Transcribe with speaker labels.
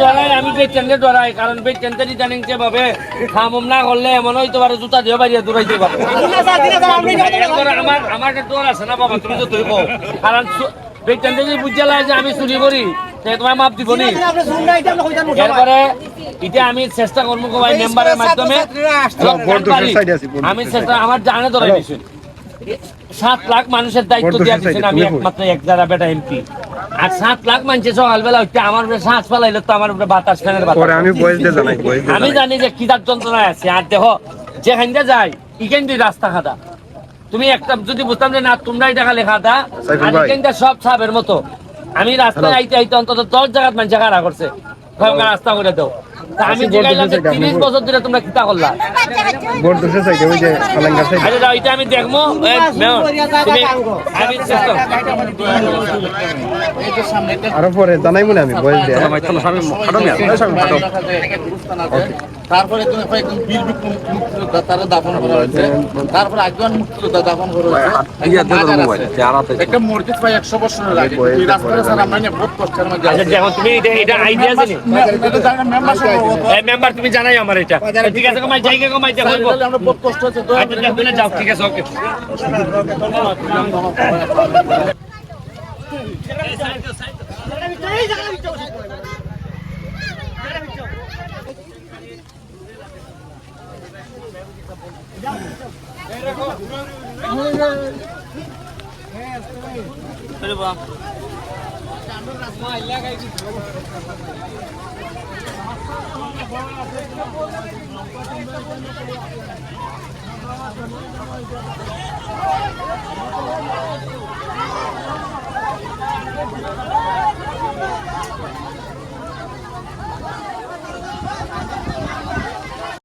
Speaker 1: ডরাই আমি বেচেন্টে ডরাই কারণ বেচেন্টে রিটার্নিং যেভাবে খামম না করলে এমন পারে জুতা দিয়ে বাড়িয়ে দৌড়াইতে পারে। এরপরে আমার আমার একটা ডর আছে না বাবা তুমি তো তুই কারণ যদি বুঝে লাগে যে আমি চুরি করি তোমার মাপ দিব নি। এরপরে এটা আমি চেষ্টা করব ভাই মেম্বারের মাধ্যমে। আমি চেষ্টা আমার জানে ধরে দিয়েছেন সাত লাখ মানুষের দায়িত্ব দিয়ে দিচ্ছেন আমি একমাত্র এক যারা বেটা এমপি। আর সাত লাখ মানুষের সকালবেলা হচ্ছে আমার উপরে শ্বাস ফেলাইলে তো আমার উপরে বাতাস ফ্যানের বাতাস।
Speaker 2: আমি বয়স দিয়ে জানাই
Speaker 1: আমি জানি যে কিতার যন্ত্রণায় আছে। আর দেখো যাই ইখান দিয়ে রাস্তা খাদা। তুমি একটা যদি বুঝতাম যে না তোমরা এটা খালি খাদা
Speaker 2: সাইফুল
Speaker 1: আর সব সাপের মতো। আমি রাস্তায়. আইতে আইতে অন্তত দশ জায়গাত মানুষ খাড়া করছে। রাস্তা করে দাও আমি যে তিরিশ বছর ধরে তোমরা কিতা করলা?
Speaker 2: বর্ধসের সাইডে ওই যে
Speaker 1: আরে দাও এটা আমি দেখব। তুমি আমি চেষ্টা
Speaker 2: আরও পরে জানাই মনে আমি বয়স দিয়ে।
Speaker 3: তারপরে তুমি বীর তারা দাফন করা হয়েছে। তারপরে একজন মুক্তিযোদ্ধা দাফন করা হয়েছে। একটা মসজিদ প্রায় একশো বছরের আগে।
Speaker 1: আচ্ছা তুমি এটা আইডিয়া জানি মেম্বার তুমি জানাই আমার এটা। ঠিক আছে জায়গা কমাই
Speaker 3: তাহলে আমরা বহুত কষ্ট হচ্ছে
Speaker 1: আচ্ছা যাও ঠিক আছে ওকে।
Speaker 4: Thank you.